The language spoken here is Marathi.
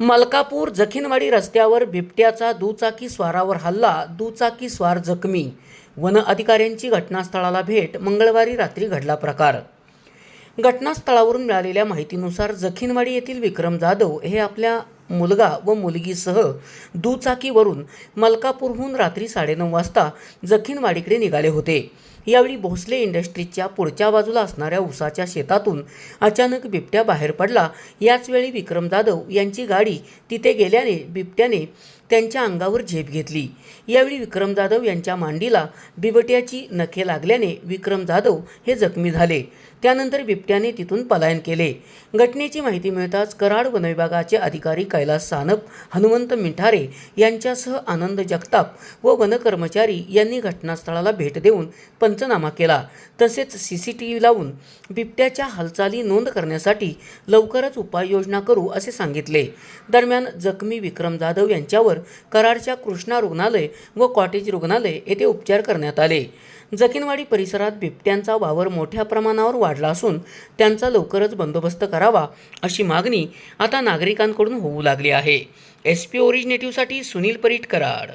मलकापूर जखीनवाडी रस्त्यावर बिबट्याचा दुचाकी स्वारावर हल्ला दुचाकी स्वार जखमी. वन अधिकाऱ्यांची घटनास्थळाला भेट मंगळवारी रात्री घडला प्रकार. घटनास्थळावरून मिळालेल्या माहितीनुसार जखीनवाडी येथील विक्रम जाधव हे आपल्या मुलगा व मुलगीसह दुचाकीवरून मलकापूरहून रात्री साडेनऊ वाजता जखीनवाडीकडे निघाले होते. यावेळी भोसले इंडस्ट्रीजच्या पुढच्या बाजूला असणाऱ्या उसाच्या शेतातून अचानक बिबट्या बाहेर पडला. याचवेळी विक्रम जाधव यांची गाडी तिथे गेल्याने बिबट्याने त्यांच्या अंगावर झेप घेतली. यावेळी विक्रम जाधव यांच्या मांडीला बिबट्याची नखे लागल्याने विक्रम जाधव हे जखमी झाले. त्यानंतर बिबट्याने तिथून पलायन केले. घटनेची माहिती मिळताच कराड वनविभागाचे अधिकारी कैलास सानप हनुमंत मिठारे यांच्यासह आनंद जगताप व वनकर्मचारी यांनी घटनास्थळाला भेट देऊन पंचनामा केला. तसेच सी सी टी व्ही लावून बिबट्याच्या हालचाली नोंद करण्यासाठी लवकरच उपाययोजना करू असे सांगितले. दरम्यान जखमी विक्रम जाधव यांच्यावर कराडच्या कृष्णा रुग्णालय व कॉटेज रुग्णालय येथे उपचार करण्यात आले. जखीनवाडी परिसरात बिबट्यांचा वावर मोठ्या प्रमाणावर वाढला असून त्यांचा लवकरच बंदोबस्त करावा अशी मागणी आता नागरिकांकडून होऊ लागली आहे. एस पी ओरिजिनेटिव्हसाठी सुनील परीट कराड.